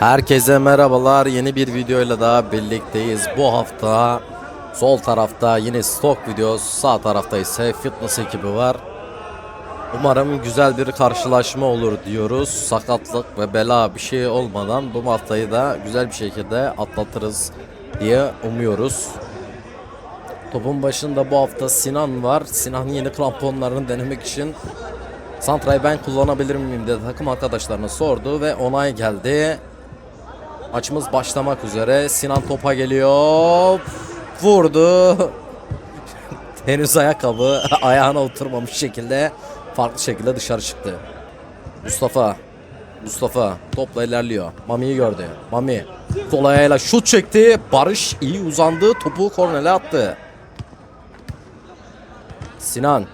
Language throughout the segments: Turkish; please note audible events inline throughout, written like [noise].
Herkese merhabalar. Yeni bir videoyla daha birlikteyiz. Bu hafta sol tarafta yine stok video, sağ tarafta ise fitness ekibi var. Umarım güzel bir karşılaşma olur diyoruz. Sakatlık ve bela bir şey olmadan bu haftayı da güzel bir şekilde atlatırız diye umuyoruz. Topun başında bu hafta Sinan var. Sinan yeni kramponlarını denemek için Santra'yı ben kullanabilir miyim dedi takım arkadaşlarına sordu ve onay geldi. Maçımız başlamak üzere. Sinan topa geliyor. Vurdu. [laughs] Henüz ayakkabı [laughs] ayağına oturmamış şekilde farklı şekilde dışarı çıktı. Mustafa. Mustafa topla ilerliyor. Mami'yi gördü. Mami sol ayağıyla şut çekti. Barış iyi uzandı. Topu kornele attı. Sinan.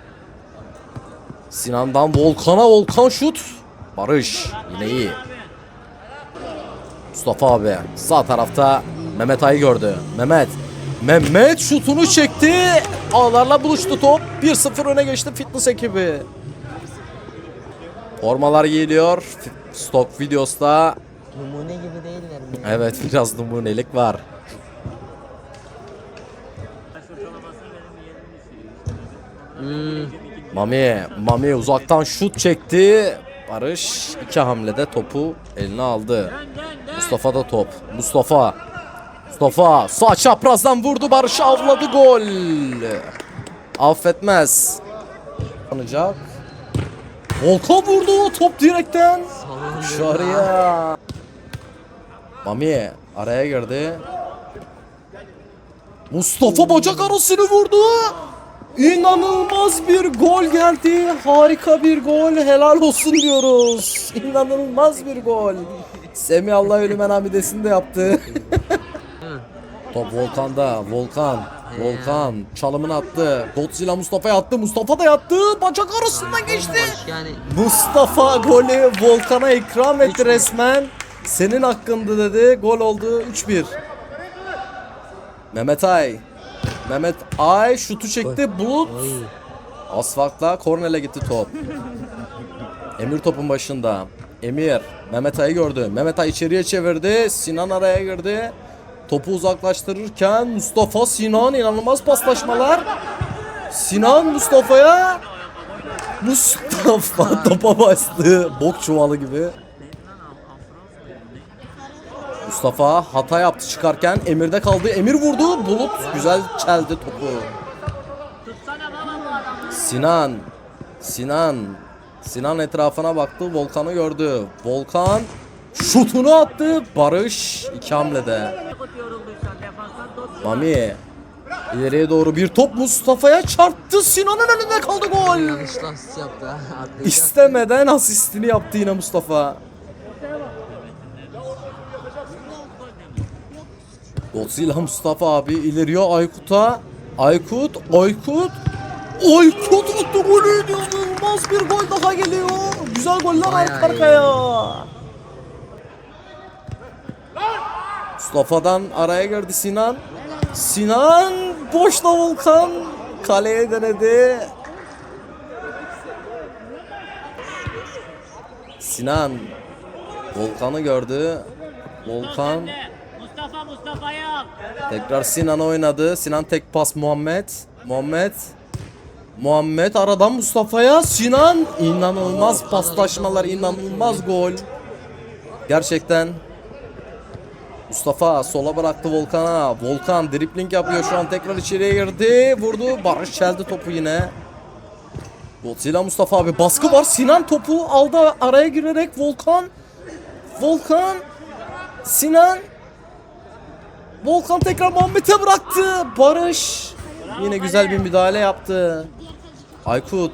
Sinan'dan Volkan'a Volkan şut. Barış yine iyi. Mustafa abi sağ tarafta Mehmet Ay'ı gördü. Mehmet. Mehmet şutunu çekti. Ağlarla buluştu top. 1-0 öne geçti fitness ekibi. Formalar geliyor. Stok videosta. Numune gibi değiller mi? Evet biraz numunelik var. Hmm, Mami, Mami uzaktan şut çekti. Barış iki hamlede topu eline aldı. Mustafa da top. Mustafa. Mustafa sağ çaprazdan vurdu. Barış avladı gol. Affetmez. Anacak. Volkan vurdu top direkten. Dışarıya. Mami araya girdi. Mustafa bacak arasını vurdu. İnanılmaz bir gol geldi. Harika bir gol. Helal olsun diyoruz. İnanılmaz bir gol. Semih Allah ölümen hamidesini de yaptı. [laughs] Top Volkan'da. Volkan. Volkan çalımını attı. Godzilla Mustafa'ya attı. Mustafa da yattı. Bacak arasından geçti. Yani Mustafa golü Volkan'a ikram etti resmen. Senin hakkındı dedi. Gol oldu 3-1. Mehmet Ay. Mehmet Ay şutu çekti. Bulut asfaltla kornele gitti top. Emir topun başında. Emir Mehmet Ay'ı gördü. Mehmet Ay içeriye çevirdi. Sinan araya girdi. Topu uzaklaştırırken Mustafa Sinan inanılmaz paslaşmalar. Sinan Mustafa'ya Mustafa [laughs] topa bastı. Bok çuvalı gibi. Mustafa hata yaptı çıkarken Emir'de kaldı. Emir vurdu. Bulut güzel çeldi topu. Sinan. Sinan. Sinan etrafına baktı. Volkan'ı gördü. Volkan şutunu attı. Barış iki hamlede. Mami ileriye doğru bir top Mustafa'ya çarptı. Sinan'ın önünde kaldı gol. İstemeden asistini yaptı yine Mustafa. Godzilla Mustafa abi ileriyor Aykut'a. Aykut, Aykut. Aykut attı golü. İnanılmaz bir gol daha geliyor. Güzel goller arka ay. arkaya. Mustafa'dan araya girdi Sinan. Sinan boşta Volkan. Kaleye denedi. Sinan Volkan'ı gördü. Volkan Mustafa Mustafa'ya tekrar Sinan oynadı. Sinan tek pas Muhammed. Muhammed Muhammed aradan Mustafa'ya Sinan inanılmaz paslaşmalar inanılmaz gol. Gerçekten Mustafa sola bıraktı Volkan'a. Volkan dripling yapıyor şu an tekrar içeriye girdi. Vurdu. Barış çeldi topu yine. Godzilla Mustafa abi baskı var. Sinan topu aldı araya girerek Volkan. Volkan. Sinan. Volkan tekrar Muhammed'e bıraktı. Barış. Yine güzel bir müdahale yaptı. Aykut.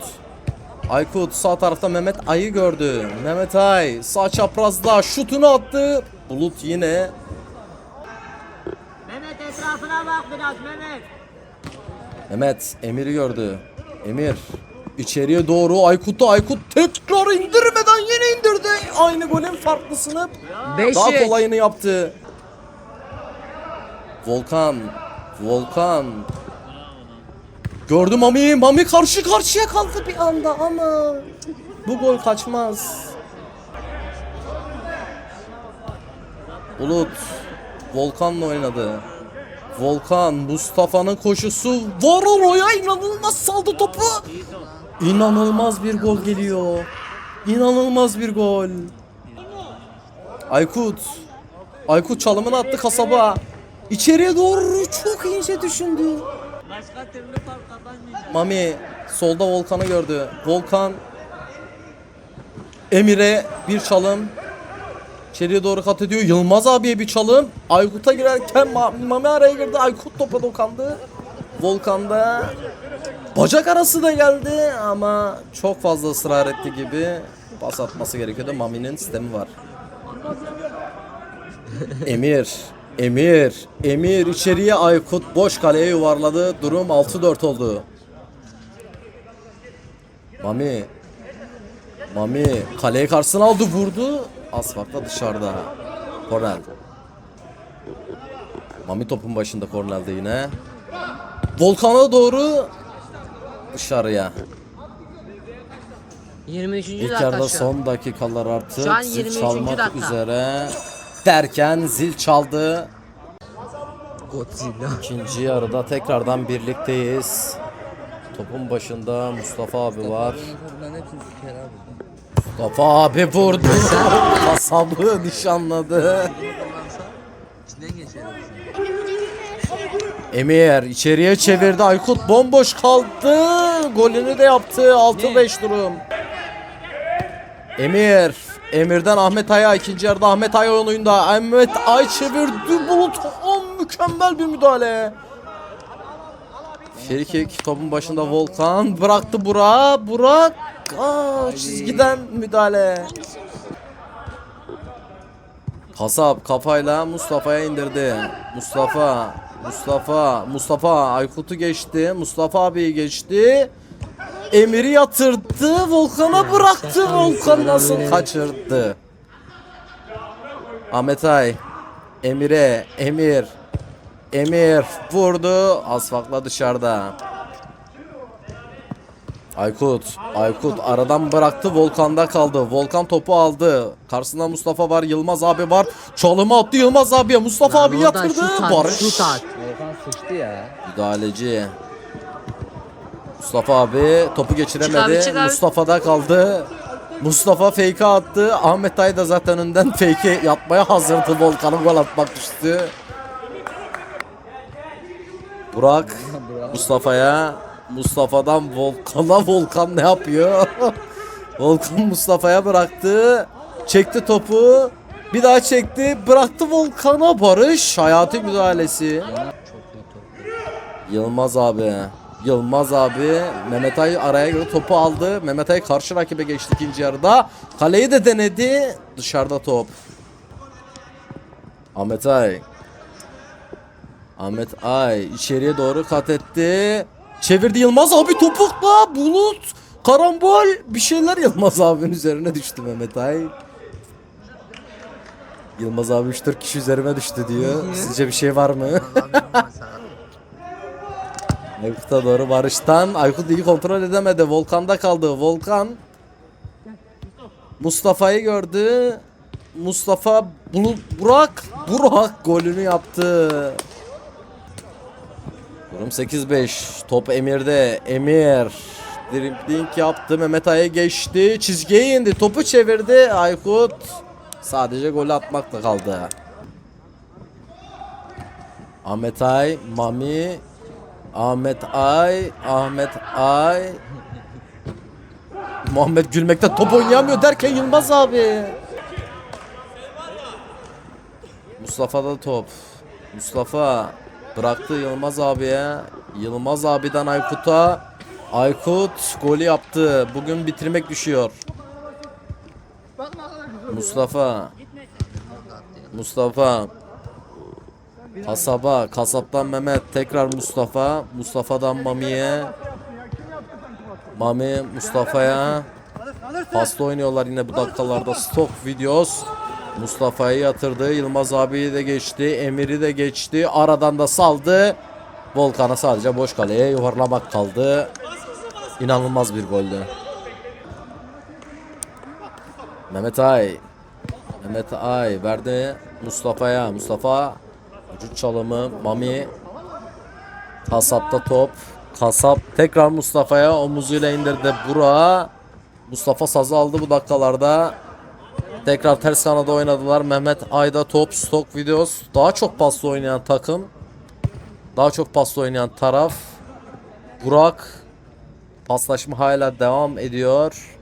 Aykut sağ tarafta Mehmet Ay'ı gördü. Mehmet Ay sağ çaprazda şutunu attı. Bulut yine Mehmet etrafına bak biraz Mehmet. Mehmet Emir'i gördü. Emir içeriye doğru Aykut'u Aykut tekrar indirmeden yine indirdi. Aynı golün farklısını Beşik. daha kolayını yaptı. Volkan Volkan Gördü Mami. Mami karşı karşıya kaldı bir anda ama bu gol kaçmaz. Bulut Volkan'la oynadı. Volkan Mustafa'nın koşusu var oraya inanılmaz saldı topu. İnanılmaz bir gol geliyor. İnanılmaz bir gol. Aykut. Aykut çalımını attı kasaba. İçeriye doğru çok ince düşündü. Başka türlü fark kazanmayacak. Mami solda Volkan'ı gördü. Volkan Emir'e bir çalım. İçeriye doğru kat ediyor. Yılmaz abiye bir çalım. Aykut'a girerken Ma- Mami araya girdi. Aykut topa dokandı. Volkan'da bacak arası da geldi ama çok fazla ısrar etti gibi pas atması gerekiyordu. Mami'nin sistemi var. Emir, Emir, Emir içeriye Aykut boş kaleye yuvarladı. Durum 6-4 oldu. Mami, Mami kaleyi karşısına aldı vurdu. Asfakta dışarıda. Kornel. Mami topun başında Kornel'de yine. Volkan'a doğru dışarıya. 23. İlk dakika yarıda şu an. son dakikalar artık Şu an zil 23. çalmak dakika. üzere derken zil çaldı. Godzilla. İkinci yarıda tekrardan birlikteyiz. Topun başında Mustafa abi var. Mustafa abi vurdu. [laughs] Kasabı nişanladı. Emir içeriye çevirdi. Aykut bomboş kaldı. Golünü de yaptı. 6-5 durum. Emir. Emir'den Ahmet Ay'a ikinci yarıda Ahmet Ay oyununda. Ahmet Ay çevirdi. Bulut. Oh, mükemmel bir müdahale. Frikik topun başında Volkan bıraktı Burak. Burak Aa, çizgiden müdahale. Kasap kafayla Mustafa'ya indirdi. Mustafa, Mustafa, Mustafa Aykut'u geçti. Mustafa abi geçti. Emir'i yatırdı. Volkan'a bıraktı. Volkan nasıl kaçırdı? Ahmet Ay. Emir'e. Emir. Emir vurdu. Asfakla dışarıda. Aykut, Aykut aradan bıraktı Volkan'da kaldı. Volkan topu aldı. Karşısında Mustafa var, Yılmaz abi var. Çalımı attı Yılmaz abiye. Mustafa Lan abi yatırdı. Barış. şut at. Volkan sıçtı ya. Müdahaleci. Mustafa abi topu geçiremedi. Çık abi, çık abi. Mustafa'da kaldı. Mustafa fake'e attı. Ahmet Ay da zaten önden fake'e yatmaya hazırdı. Volkan'ın gol atmak düştü. Burak Mustafa'ya Mustafa'dan Volkan'a Volkan ne yapıyor? [laughs] Volkan Mustafa'ya bıraktı. Çekti topu. Bir daha çekti. Bıraktı Volkan'a Barış. Hayati müdahalesi. Yılmaz abi. Yılmaz abi Mehmet Ay araya girdi topu aldı. Mehmet Ay karşı rakibe geçti ikinci yarıda. Kaleyi de denedi. Dışarıda top. Ahmet Ay. Ahmet Ay içeriye doğru kat etti. Çevirdi Yılmaz abi topukla bulut. Karambol bir şeyler Yılmaz abinin üzerine düştü Mehmet Ay. Yılmaz abi 3-4 kişi üzerime düştü diyor. Sizce bir şey var mı? Aykut'a doğru Barış'tan. Aykut iyi kontrol edemedi. Volkan'da kaldı. Volkan Mustafa'yı gördü. Mustafa Bulut Burak Burak golünü yaptı. Durum 8-5. Top Emir'de. Emir dribbling yaptı. Mehmet Ay'a geçti. Çizgiye indi. Topu çevirdi. Aykut sadece gol atmakla kaldı. Ahmet Ay, Mami, Ahmet Ay, Ahmet Ay. Muhammed gülmekten top oynayamıyor derken Yılmaz abi. Mustafa'da top. Mustafa bıraktı Yılmaz abiye. Yılmaz abiden Aykut'a. Aykut golü yaptı. Bugün bitirmek düşüyor. Mustafa. Mustafa. Kasaba, kasaptan Mehmet, tekrar Mustafa, Mustafa'dan Mami'ye. Mami Mustafa'ya. Pasta oynuyorlar yine bu dakikalarda stok videos. Mustafa'yı yatırdı. Yılmaz abiyi de geçti. Emir'i de geçti. Aradan da saldı. Volkan'a sadece boş kaleye yuvarlamak kaldı. İnanılmaz bir goldü. Mehmet Ay. Mehmet Ay verdi. Mustafa'ya. Mustafa vücut çalımı. Mami. Kasapta top. Kasap tekrar Mustafa'ya omuzuyla indirdi Burak'a. Mustafa sazı aldı bu dakikalarda. Tekrar ters kanada oynadılar. Mehmet Ayda top stok videos. Daha çok paslı oynayan takım. Daha çok paslı oynayan taraf. Burak. Paslaşma hala devam ediyor.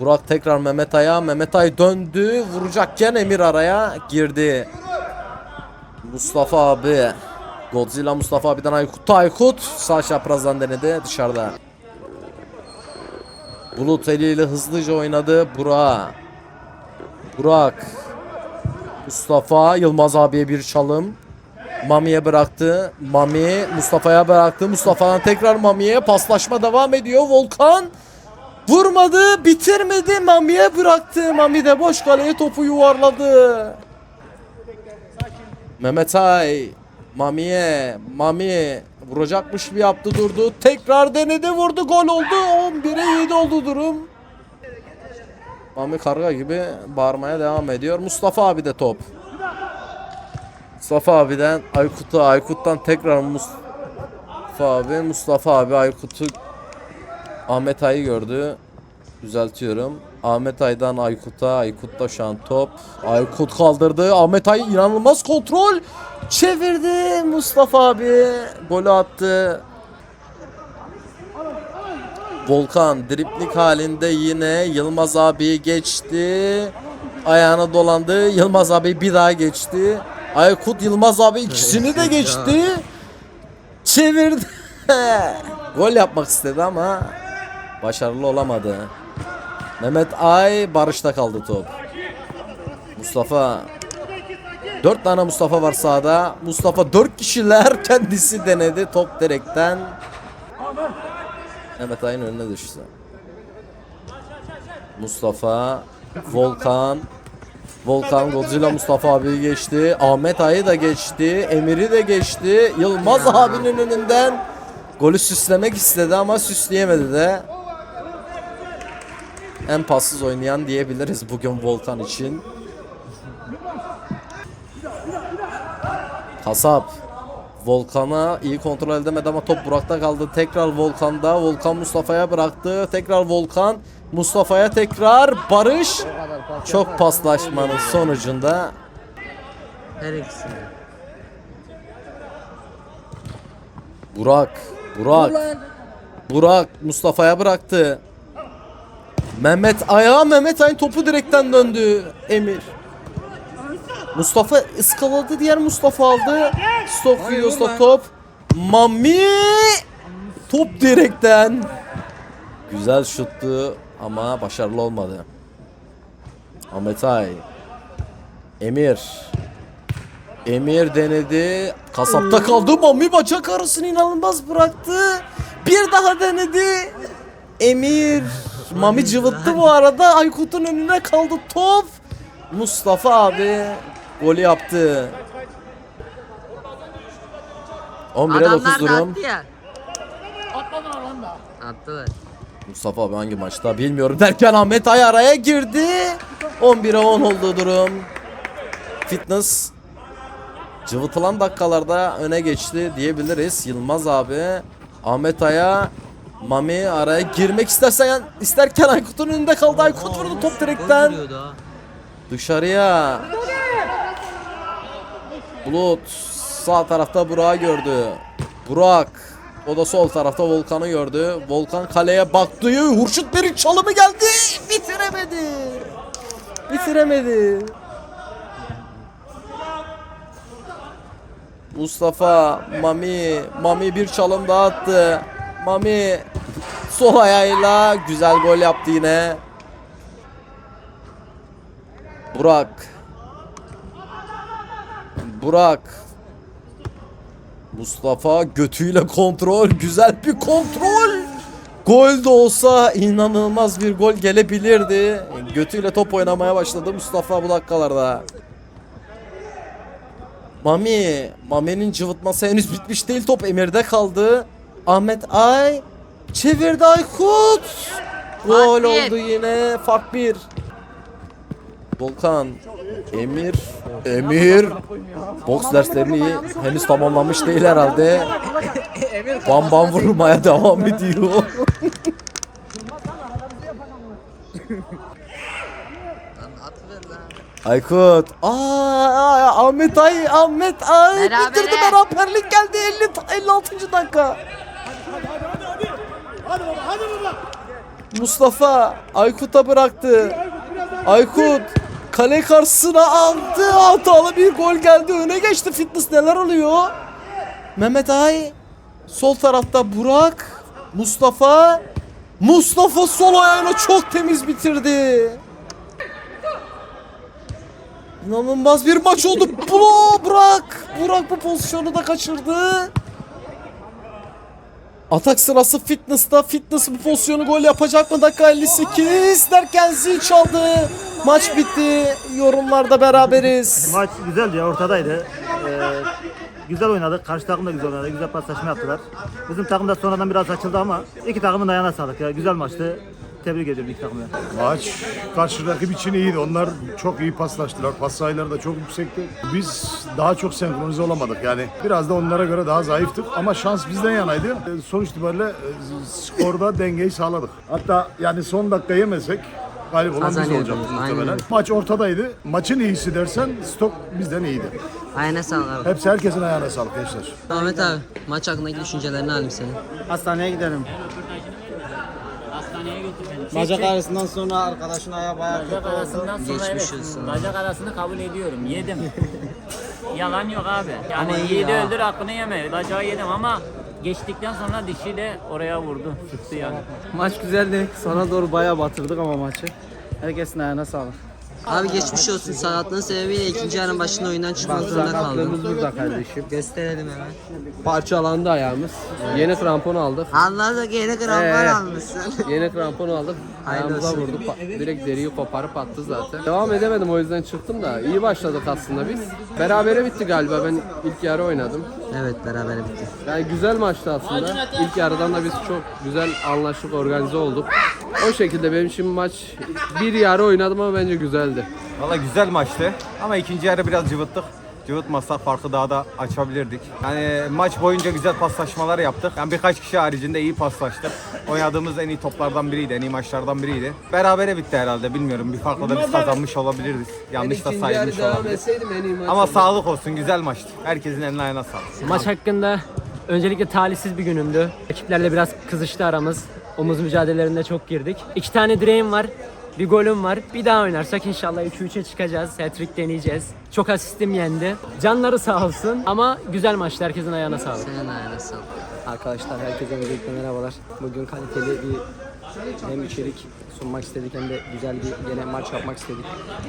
Burak tekrar Mehmet Ay'a. Mehmet Ay döndü. Vuracakken Emir araya girdi. Mustafa abi. Godzilla Mustafa abiden Aykut. Aykut sağ çaprazdan denedi dışarıda. Bulut eliyle hızlıca oynadı. Burak. Burak. Mustafa Yılmaz abiye bir çalım. Mami'ye bıraktı. Mami Mustafa'ya bıraktı. Mustafa'dan tekrar Mami'ye paslaşma devam ediyor. Volkan vurmadı, bitirmedi. Mami'ye bıraktı. Mami de boş kaleye topu yuvarladı. Mehmet Ay Mami'ye Mami vuracakmış bir yaptı durdu. Tekrar denedi vurdu gol oldu. 11'e 7 oldu durum. Mami karga gibi bağırmaya devam ediyor. Mustafa abi de top. Mustafa abiden Aykut'a, Aykut'tan tekrar Mustafa abi, Mustafa abi Aykut'u Ahmet Ay'ı gördü. Düzeltiyorum. Ahmet Ay'dan Aykut'a, Aykut'ta şu an top. Aykut kaldırdı. Ahmet Ay inanılmaz kontrol. Çevirdi Mustafa abi. Golü attı. Volkan driplik halinde yine Yılmaz abi geçti. Ayağına dolandı. Yılmaz abi bir daha geçti. Aykut Yılmaz abi ikisini de geçti. Çevirdi. [laughs] Gol yapmak istedi ama başarılı olamadı. Mehmet Ay Barış'ta kaldı top. Mustafa Dört tane Mustafa var sahada. Mustafa dört kişiler [laughs] kendisi denedi top direkten. Mehmet Ay'ın önüne düştü. Mustafa, Volkan, Volkan Godzilla Mustafa abi geçti. Ahmet Ay'ı da geçti. Emir'i de geçti. Yılmaz abinin önünden golü süslemek istedi ama süsleyemedi de. En passız oynayan diyebiliriz bugün Volkan için. Kasap. Volkan'a iyi kontrol edemedi ama top Burak'ta kaldı. Tekrar Volkan'da. Volkan Mustafa'ya bıraktı. Tekrar Volkan. Mustafa'ya tekrar Barış. Çok paslaşmanın sonucunda Her ikisini. Burak. Burak. Burak Mustafa'ya bıraktı. Mehmet ayağa Mehmet Ayın topu direkten döndü. Emir. Mustafa ıskaladı diğer Mustafa aldı. Stop ben- top. Mami top direkten. Güzel şuttu ama başarılı olmadı. Ahmet Ay. Emir. Emir denedi. Kasapta kaldı. Mami bacak arasını inanılmaz bıraktı. Bir daha denedi. Emir. Mami cıvıttı bu arada. Aykut'un önüne kaldı top. Mustafa abi golü yaptı. 11'e 9 Adamlar da durum. attı ya. Attılar. Mustafa abi hangi maçta bilmiyorum derken Ahmet Ay araya girdi. 11'e 10 oldu durum. Fitness cıvıtılan dakikalarda öne geçti diyebiliriz. Yılmaz abi Ahmet Ay'a Mami araya girmek istersen isterken Aykut'un önünde kaldı. Aykut vurdu top direkten. Dışarıya. Bulut sağ tarafta Burak'ı gördü. Burak o da sol tarafta Volkan'ı gördü. Volkan kaleye baktı. Hurşit bir çalımı geldi. Bitiremedi. Bitiremedi. Mustafa, Mami, Mami bir çalım daha attı. Mami sol ayağıyla güzel gol yaptı yine. Burak. Burak. Mustafa götüyle kontrol. Güzel bir kontrol. Gol de olsa inanılmaz bir gol gelebilirdi. Götüyle top oynamaya başladı Mustafa bu dakikalarda. Mami. Mami'nin cıvıtması henüz bitmiş değil. Top Emir'de kaldı. Ahmet Ay. Çevirdi Aykut. Gol oldu yine. Fark bir. Volkan, Emir, Emir boks derslerini henüz tamamlamış değil herhalde. Bam bam vurmaya [laughs] devam ediyor. Aykut. Aa, Ahmet Ay, Ahmet Ay bitirdi beraberlik geldi 50 56. dakika. Mustafa Aykut'a bıraktı. Aykut kale karşısına aldı. Hatalı bir gol geldi. Öne geçti. Fitness neler oluyor? Mehmet Ay sol tarafta Burak Mustafa Mustafa sol ayağıyla çok temiz bitirdi. İnanılmaz bir maç oldu. Bro Burak. Burak bu pozisyonu da kaçırdı. Atak sırası fitness'ta. Fitness bu pozisyonu gol yapacak mı? Dakika 58 derken zil çaldı. Maç bitti. Yorumlarda beraberiz. Maç güzeldi ya ortadaydı. Ee, güzel oynadık. Karşı takım da güzel oynadı. Güzel paslaşma yaptılar. Bizim takım da sonradan biraz açıldı ama iki takımın ayağına sağlık ya. Güzel maçtı. Tebrik ediyorum iki takımı. Maç karşı rakip için iyiydi. Onlar çok iyi paslaştılar. Pas sayıları da çok yüksekti. Biz daha çok senkronize olamadık. Yani biraz da onlara göre daha zayıftık. Ama şans bizden yanaydı. E, Sonuç itibariyle e, skorda dengeyi sağladık. Hatta yani son dakika yemesek galip olan biz olacaktık muhtemelen. Maç ortadaydı. Maçın iyisi dersen stok bizden iyiydi. Aynen sağlık abi. Hepsi herkesin ayağına sağlık gençler. Ahmet abi maç hakkındaki düşüncelerini alayım senin. Hastaneye gidelim. Bacak arasından sonra arkadaşın ayağı bayağı Bacak kötü oldu. arasından sonra Geçmiş evet. olsun. Bacak arasını kabul ediyorum. Yedim. [laughs] Yalan yok abi. Yani Ama iyi yiğidi ya. öldür hakkını yeme. Bacağı yedim ama geçtikten sonra dişiyle oraya vurdu. Sıktı yani. Maç güzeldi. Sana doğru bayağı batırdık ama maçı. Herkesin ayağına sağlık. Abi geçmiş olsun sakatlığın sebebiyle ikinci yarının başında oyundan çıkmak zorunda Sakatlığımız kaldım. burada kardeşim. Gösterelim hemen. Parçalandı ayağımız. Yeni krampon aldık. Anladık yeni krampon Ee, almışsın. [laughs] Yeni krampon aldık. Hayırlı Ayağımıza olsun. vurdu. Pa- direkt deriyi koparıp attı zaten. Devam edemedim o yüzden çıktım da. iyi başladık aslında biz. Berabere bitti galiba. Ben ilk yarı oynadım. evet beraber bitti. Yani güzel maçtı aslında. İlk yarıdan da biz çok güzel anlaştık, organize olduk. O şekilde benim şimdi maç bir yarı oynadım ama bence güzeldi. Valla güzel maçtı ama ikinci yarı biraz cıvıttık. Cıvıtmasak farkı daha da açabilirdik. Yani maç boyunca güzel paslaşmalar yaptık. Yani birkaç kişi haricinde iyi paslaştık. Oynadığımız en iyi toplardan biriydi, en iyi maçlardan biriydi. Berabere bitti herhalde bilmiyorum. Bir farkla da biz kazanmış olabiliriz. Yanlış da İkinci yarı sayılmış devam olabilir. etseydim en iyi maç Ama sağlık olsun güzel maçtı. Herkesin eline ayağına sağlık. Maç hakkında öncelikle talihsiz bir günümdü. Rakiplerle biraz kızıştı aramız. Omuz mücadelelerinde çok girdik. İki tane direğim var. Bir golüm var. Bir daha oynarsak inşallah 3-3'e çıkacağız. Hat-trick deneyeceğiz. Çok asistim yendi. Canları sağ olsun. Ama güzel maçtı. Herkesin ayağına sağlık. Senin ayağına sağlık. Arkadaşlar herkese öncelikle merhabalar. Bugün kaliteli bir hem içerik sunmak istedik hem de güzel bir gene maç yapmak istedik.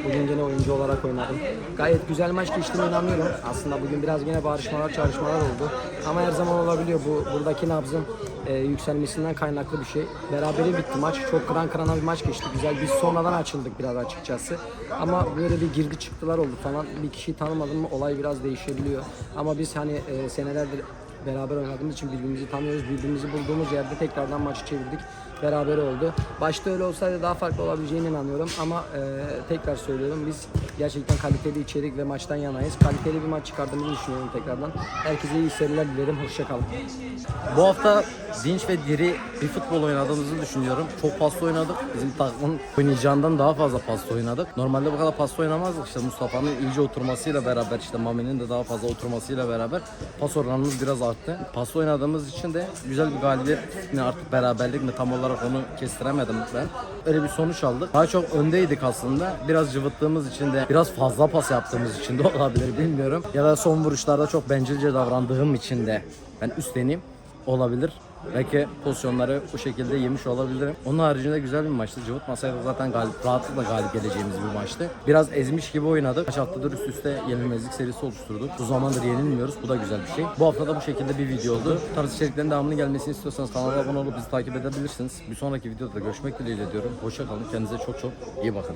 Bugün gene oyuncu olarak oynadım. Gayet güzel maç geçtiğine inanıyorum. Aslında bugün biraz gene bağırışmalar, çağrışmalar oldu. Ama her zaman olabiliyor. Bu buradaki nabzın e, yükselmesinden kaynaklı bir şey. Berabere bitti maç. Çok kıran kırana bir maç geçti. Güzel. Biz sonradan açıldık biraz açıkçası. Ama böyle bir girdi çıktılar oldu falan. Bir kişiyi tanımadın mı olay biraz değişebiliyor. Ama biz hani e, senelerdir beraber oynadığımız için birbirimizi tanıyoruz. Birbirimizi bulduğumuz yerde tekrardan maçı çevirdik. Beraber oldu. Başta öyle olsaydı daha farklı olabileceğine inanıyorum ama e, tekrar söylüyorum biz gerçekten kaliteli içerik ve maçtan yanayız. Kaliteli bir maç çıkardığımızı düşünüyorum tekrardan. Herkese iyi seyirler dilerim. Hoşçakalın. Bu hafta dinç ve diri bir futbol oynadığımızı düşünüyorum. Çok paslı oynadık. Bizim takımın oynayacağından daha fazla paslı oynadık. Normalde bu kadar paslı oynamazdık. İşte Mustafa'nın iyice oturmasıyla beraber işte Mami'nin de daha fazla oturmasıyla beraber pas oranımız biraz arttı. Paslı oynadığımız için de güzel bir galibiyet mi artık beraberlik mi tam olarak onu kestiremedim ben. Öyle bir sonuç aldık. Daha çok öndeydik aslında. Biraz cıvıttığımız için de biraz fazla pas yaptığımız için de [laughs] olabilir bilmiyorum. Ya da son vuruşlarda çok bencilce davrandığım için de ben üstleneyim olabilir. Belki pozisyonları bu şekilde yemiş olabilirim. Onun haricinde güzel bir maçtı. Cıvıtmasaydı zaten galip, rahatlıkla galip geleceğimiz bir maçtı. Biraz ezmiş gibi oynadık. Kaç haftadır üst üste yenilmezlik serisi oluşturduk. Bu zamandır yenilmiyoruz. Bu da güzel bir şey. Bu hafta da bu şekilde bir video oldu. Tarz içeriklerin devamının gelmesini istiyorsanız kanala abone olup bizi takip edebilirsiniz. Bir sonraki videoda görüşmek dileğiyle diyorum. Hoşça kalın. Kendinize çok çok iyi bakın.